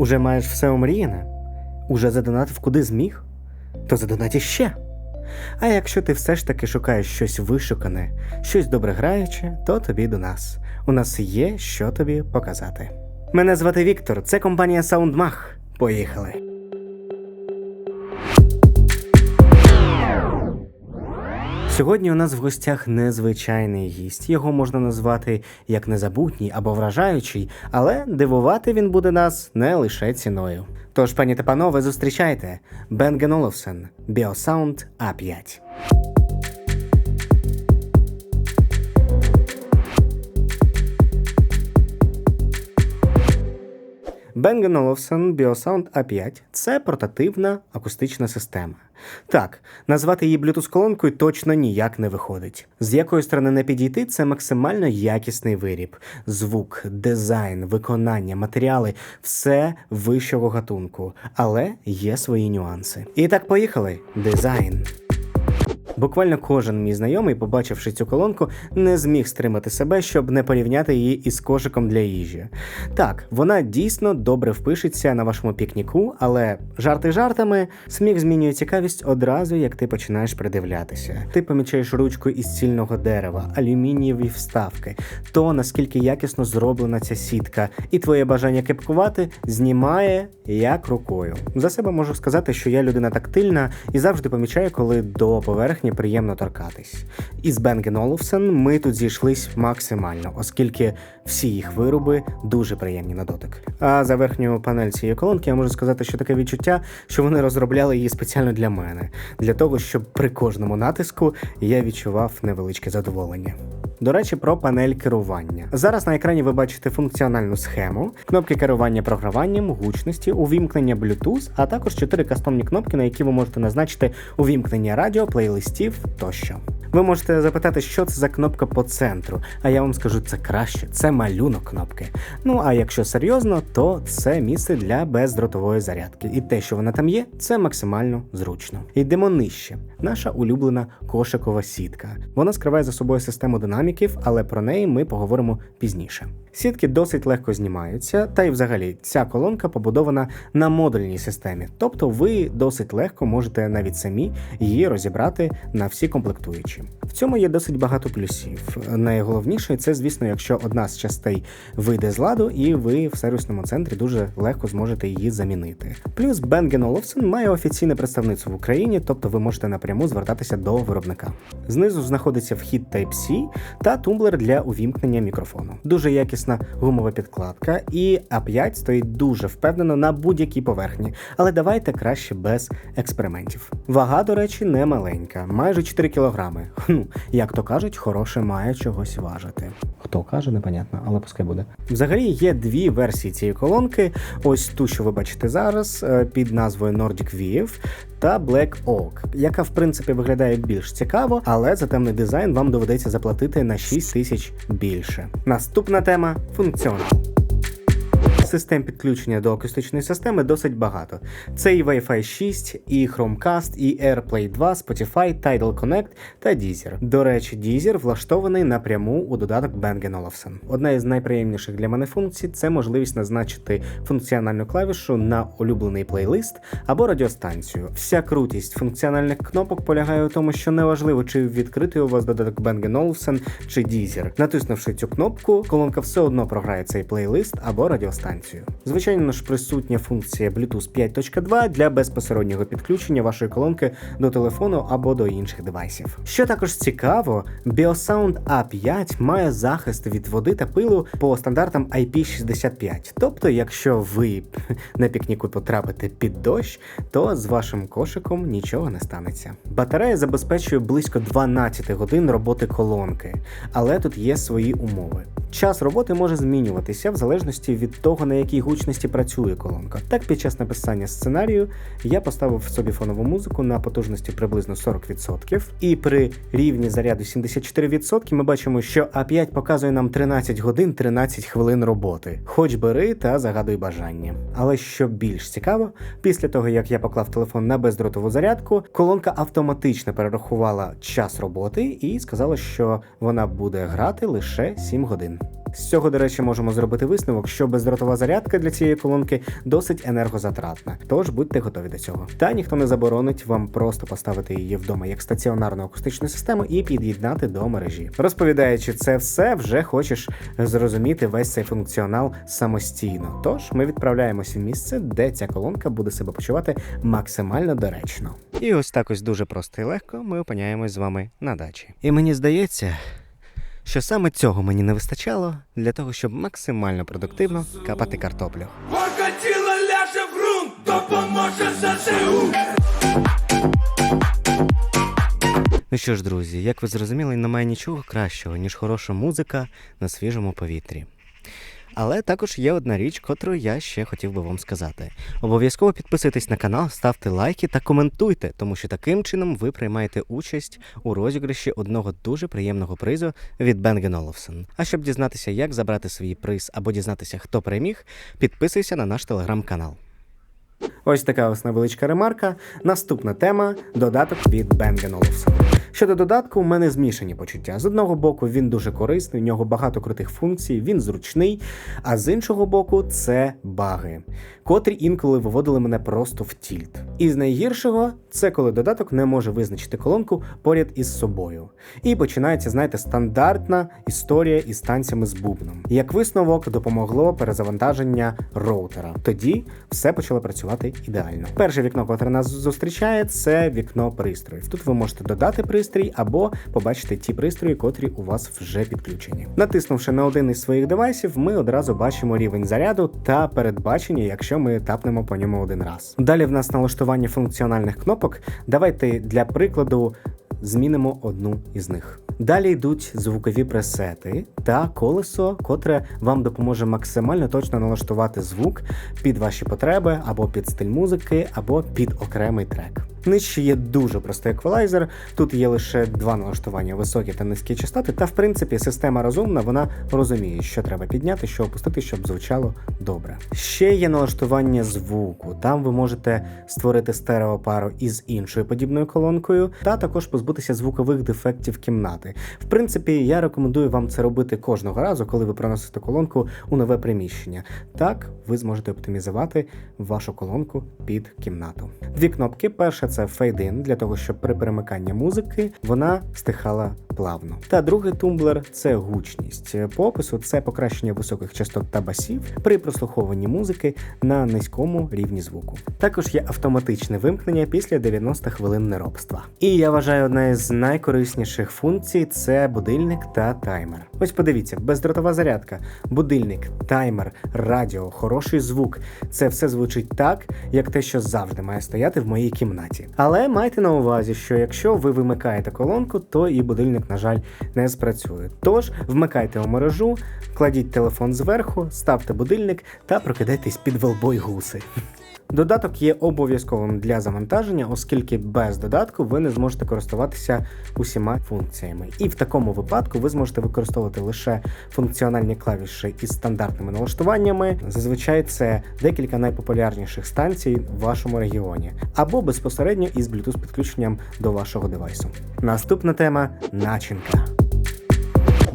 Уже маєш все омріяне? Уже задонатив куди зміг? То задонать ще. А якщо ти все ж таки шукаєш щось вишукане, щось добре граюче, то тобі до нас. У нас є що тобі показати. Мене звати Віктор, це компанія SoundMag. Поїхали. Сьогодні у нас в гостях незвичайний гість. Його можна назвати як незабутній або вражаючий, але дивувати він буде нас не лише ціною. Тож, пані та панове, зустрічайте Бенген Оловсен, Біосаунд A5. Bang Olufsen Biosound A5 це портативна акустична система. Так, назвати її Bluetooth-колонкою точно ніяк не виходить. З якої сторони не підійти, це максимально якісний виріб. Звук, дизайн, виконання, матеріали все вищого гатунку, але є свої нюанси. І так, поїхали. Дизайн. Буквально кожен мій знайомий, побачивши цю колонку, не зміг стримати себе, щоб не порівняти її із кошиком для їжі. Так, вона дійсно добре впишеться на вашому пікніку, але жарти жартами, сміх змінює цікавість одразу, як ти починаєш придивлятися. Ти помічаєш ручку із цільного дерева, алюмінієві вставки, то наскільки якісно зроблена ця сітка, і твоє бажання кепкувати знімає як рукою. За себе можу сказати, що я людина тактильна і завжди помічаю, коли до поверхні приємно торкатись. Із Бенген Олufsen ми тут зійшлись максимально, оскільки всі їх вироби дуже приємні на дотик. А за верхню панель цієї колонки я можу сказати, що таке відчуття, що вони розробляли її спеціально для мене, для того, щоб при кожному натиску я відчував невеличке задоволення. До речі, про панель керування. Зараз на екрані ви бачите функціональну схему, кнопки керування програванням, гучності, увімкнення Bluetooth, а також чотири кастомні кнопки, на які ви можете назначити увімкнення радіо, плейлистів тощо. Ви можете запитати, що це за кнопка по центру, а я вам скажу це краще, це малюнок кнопки. Ну а якщо серйозно, то це місце для бездротової зарядки. І те, що вона там є, це максимально зручно. Йдемо нижче. Наша улюблена кошикова сітка. Вона скриває за собою систему динаміків, але про неї ми поговоримо пізніше. Сітки досить легко знімаються, та й взагалі ця колонка побудована на модульній системі, тобто ви досить легко можете навіть самі її розібрати на всі комплектуючі. В цьому є досить багато плюсів. Найголовніше це, звісно, якщо одна з частей вийде з ладу, і ви в сервісному центрі дуже легко зможете її замінити. Плюс Bang Olufsen має офіційне представництво в Україні, тобто ви можете напряму звертатися до виробника. Знизу знаходиться вхід Type-C та тумблер для увімкнення мікрофону. Дуже якісна гумова підкладка, і А5 стоїть дуже впевнено на будь-якій поверхні, але давайте краще без експериментів. Вага, до речі, не маленька, майже 4 кілограми. Ну, як то кажуть, хороше має чогось важити. Хто каже, непонятно, але пускай буде. Взагалі є дві версії цієї колонки. Ось ту, що ви бачите зараз, е, під назвою Nordic Wave та Black Oak, яка в принципі виглядає більш цікаво, але за темний дизайн вам доведеться заплатити на 6 тисяч більше. Наступна тема функціонал. Систем підключення до акустичної системи досить багато. Це і Wi-Fi 6, і Chromecast, і AirPlay 2, Spotify, Tidal Connect та Deezer. До речі, Deezer влаштований напряму у додаток Bang Olufsen. Одна із найприємніших для мене функцій це можливість назначити функціональну клавішу на улюблений плейлист або радіостанцію. Вся крутість функціональних кнопок полягає у тому, що неважливо, чи відкритий у вас додаток Bang Olufsen чи Deezer. Натиснувши цю кнопку, колонка все одно програє цей плейлист або радіостанцію. Звичайно ж, присутня функція Bluetooth 5.2 для безпосереднього підключення вашої колонки до телефону або до інших девайсів. Що також цікаво, Biosound A5 має захист від води та пилу по стандартам IP65. Тобто, якщо ви на пікніку потрапите під дощ, то з вашим кошиком нічого не станеться. Батарея забезпечує близько 12 годин роботи колонки, але тут є свої умови. Час роботи може змінюватися в залежності від того, на якій гучності працює колонка. Так, під час написання сценарію я поставив собі фонову музику на потужності приблизно 40%, і при рівні заряду 74% ми бачимо, що А5 показує нам 13 годин 13 хвилин роботи. Хоч бери та загадуй бажання. Але що більш цікаво, після того як я поклав телефон на бездротову зарядку, колонка автоматично перерахувала час роботи і сказала, що вона буде грати лише 7 годин. З цього, до речі, можемо зробити висновок, що бездротова зарядка для цієї колонки досить енергозатратна. Тож будьте готові до цього. Та ніхто не заборонить вам просто поставити її вдома як стаціонарну акустичну систему і під'єднати до мережі. Розповідаючи це все, вже хочеш зрозуміти весь цей функціонал самостійно. Тож ми відправляємося в місце, де ця колонка буде себе почувати максимально доречно. І ось так ось дуже просто і легко ми опиняємось з вами на дачі. І мені здається, що саме цього мені не вистачало для того, щоб максимально продуктивно капати картоплю. Воркотіло ляже в ґрунт, допоможе ЗСУ. Ну що ж, друзі, як ви зрозуміли, немає нічого кращого, ніж хороша музика на свіжому повітрі. Але також є одна річ, котру я ще хотів би вам сказати. Обов'язково підписуйтесь на канал, ставте лайки та коментуйте, тому що таким чином ви приймаєте участь у розіграші одного дуже приємного призу від Бенген Оловсон. А щоб дізнатися, як забрати свій приз або дізнатися, хто переміг, підписуйся на наш телеграм-канал. Ось така ось невеличка ремарка. Наступна тема додаток від Bang Olufsen. Щодо додатку, у мене змішані почуття. З одного боку, він дуже корисний, у нього багато крутих функцій, він зручний. А з іншого боку, це баги, котрі інколи виводили мене просто в тільт. І з найгіршого, це коли додаток не може визначити колонку поряд із собою. І починається, знаєте, стандартна історія із танцями з бубном. Як висновок допомогло перезавантаження роутера. Тоді все почало працювати ідеально. Перше вікно, котре нас зустрічає, це вікно пристроїв. Тут ви можете додати пристрій або побачити ті пристрої, котрі у вас вже підключені. Натиснувши на один із своїх девайсів, ми одразу бачимо рівень заряду та передбачення, якщо ми тапнемо по ньому один раз. Далі в нас налаштування функціональних кнопок. Давайте для прикладу змінимо одну із них. Далі йдуть звукові пресети та колесо, котре вам допоможе максимально точно налаштувати звук під ваші потреби або під стиль музики, або під окремий трек. Нижче є дуже простий еквалайзер. Тут є лише два налаштування високі та низькі частоти. Та в принципі система розумна, вона розуміє, що треба підняти, що опустити, щоб звучало добре. Ще є налаштування звуку. Там ви можете створити стереопару із іншою подібною колонкою, та також позбутися звукових дефектів кімнати. В принципі, я рекомендую вам це робити кожного разу, коли ви приносите колонку у нове приміщення. Так ви зможете оптимізувати вашу колонку під кімнату. Дві кнопки. Перша це In, для того, щоб при перемиканні музики вона стихала плавно. Та другий тумблер це гучність. По опису це покращення високих частот та басів при прослуховуванні музики на низькому рівні звуку. Також є автоматичне вимкнення після 90 хвилин неробства. І я вважаю, одна із найкорисніших функцій це будильник та таймер. Ось подивіться, бездротова зарядка, будильник, таймер, радіо, хороший звук. Це все звучить так, як те, що завжди має стояти в моїй кімнаті. Але майте на увазі, що якщо ви вимикаєте колонку, то і будильник, на жаль, не спрацює. Тож вмикайте у мережу, кладіть телефон зверху, ставте будильник та прокидайтесь під велбой гуси. Додаток є обов'язковим для завантаження, оскільки без додатку ви не зможете користуватися усіма функціями. І в такому випадку ви зможете використовувати лише функціональні клавіші із стандартними налаштуваннями. Зазвичай це декілька найпопулярніших станцій в вашому регіоні, або безпосередньо із Bluetooth підключенням до вашого девайсу. Наступна тема начинка.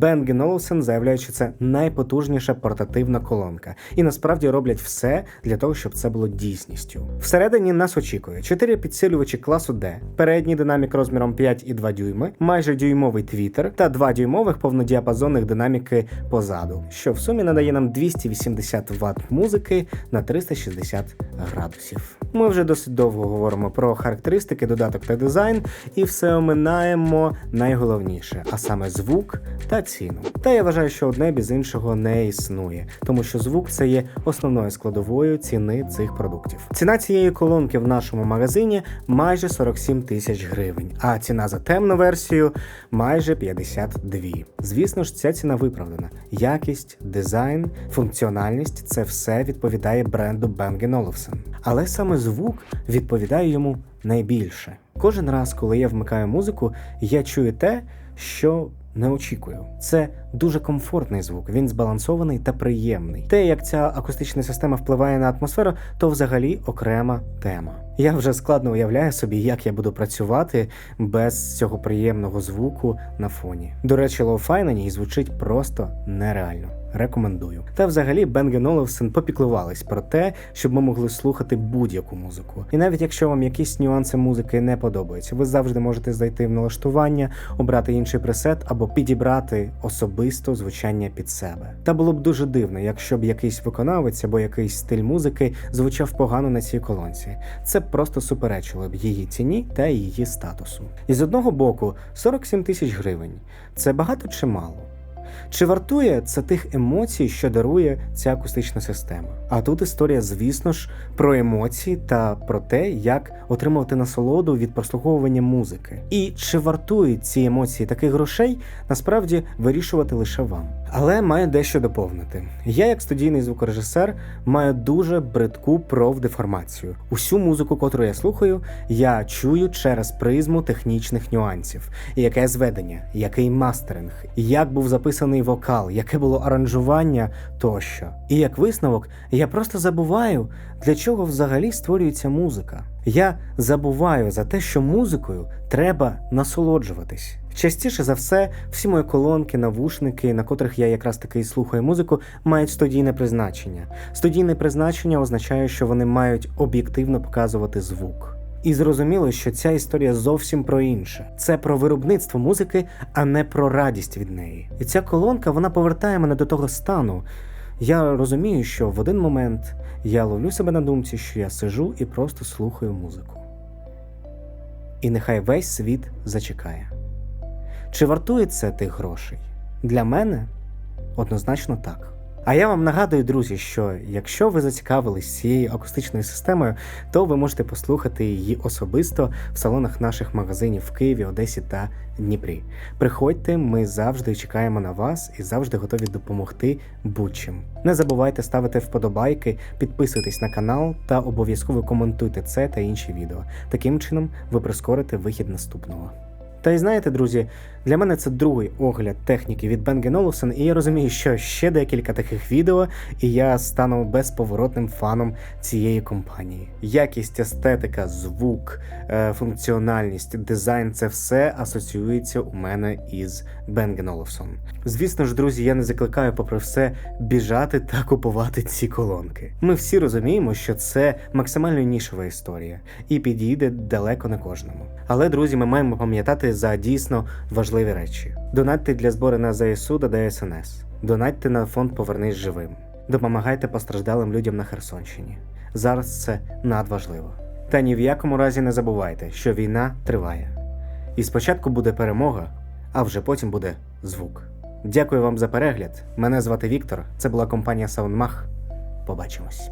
Bang Olufsen заявляють, що це найпотужніша портативна колонка, і насправді роблять все для того, щоб це було дійсністю. Всередині нас очікує 4 підсилювачі класу D, передній динамік розміром 5,2 дюйми, майже дюймовий твітер та 2 дюймових повнодіапазонних динаміки позаду, що в сумі надає нам 280 Вт музики на 360 градусів. Ми вже досить довго говоримо про характеристики, додаток та дизайн, і все оминаємо найголовніше, а саме звук та ціну. Та я вважаю, що одне без іншого не існує, тому що звук це є основною складовою ціни цих продуктів. Ціна цієї колонки в нашому магазині майже 47 тисяч гривень, а ціна за темну версію майже 52. Звісно ж, ця ціна виправдана. Якість, дизайн, функціональність це все відповідає бренду Bang Olufsen. Але саме звук відповідає йому найбільше. Кожен раз, коли я вмикаю музику, я чую те, що не очікую. Це дуже комфортний звук, він збалансований та приємний. Те, як ця акустична система впливає на атмосферу, то взагалі окрема тема. Я вже складно уявляю собі, як я буду працювати без цього приємного звуку на фоні. До речі, лоу-фай на ній звучить просто нереально. Рекомендую. Та взагалі Бенген Оловсен попіклувались про те, щоб ми могли слухати будь-яку музику. І навіть якщо вам якісь нюанси музики не подобаються, ви завжди можете зайти в налаштування, обрати інший пресет або підібрати особисто звучання під себе. Та було б дуже дивно, якщо б якийсь виконавець або якийсь стиль музики звучав погано на цій колонці. Це просто суперечило б її ціні та її статусу. І з одного боку, 47 тисяч гривень це багато чи мало? Чи вартує це тих емоцій, що дарує ця акустична система? А тут історія, звісно ж, про емоції та про те, як отримувати насолоду від прослуховування музики. І чи вартують ці емоції таких грошей, насправді вирішувати лише вам. Але маю дещо доповнити. Я, як студійний звукорежисер, маю дуже бридку профдеформацію. Усю музику, котру я слухаю, я чую через призму технічних нюансів. Яке зведення, який мастеринг, як був записаний вокал, яке було аранжування тощо. І як висновок, я просто забуваю, для чого взагалі створюється музика. Я забуваю за те, що музикою треба насолоджуватись. Частіше за все, всі мої колонки, навушники, на котрих я якраз таки і слухаю музику, мають студійне призначення. Студійне призначення означає, що вони мають об'єктивно показувати звук. І зрозуміло, що ця історія зовсім про інше. Це про виробництво музики, а не про радість від неї. І ця колонка вона повертає мене до того стану. Я розумію, що в один момент я ловлю себе на думці, що я сижу і просто слухаю музику. І нехай весь світ зачекає. Чи вартує це тих грошей? Для мене однозначно так. А я вам нагадую, друзі, що якщо ви зацікавились цією акустичною системою, то ви можете послухати її особисто в салонах наших магазинів в Києві, Одесі та Дніпрі. Приходьте, ми завжди чекаємо на вас і завжди готові допомогти будь-чим. Не забувайте ставити вподобайки, підписуйтесь на канал та обов'язково коментуйте це та інші відео. Таким чином ви прискорите вихід наступного. Та й знаєте, друзі, для мене це другий огляд техніки від Bang Olufsen, і я розумію, що ще декілька таких відео, і я стану безповоротним фаном цієї компанії. Якість, естетика, звук, е, функціональність, дизайн це все асоціюється у мене із Bang Olufsen. Звісно ж, друзі, я не закликаю, попри все, біжати та купувати ці колонки. Ми всі розуміємо, що це максимально нішова історія і підійде далеко не кожному. Але, друзі, ми маємо пам'ятати за дійсно важливі речі: донатьте для збору на ЗСУ та ДСНС, донатьте на фонд Повернись живим, допомагайте постраждалим людям на Херсонщині. Зараз це надважливо. Та ні в якому разі не забувайте, що війна триває. І спочатку буде перемога, а вже потім буде звук. Дякую вам за перегляд. Мене звати Віктор. Це була компанія SoundMag. Побачимось.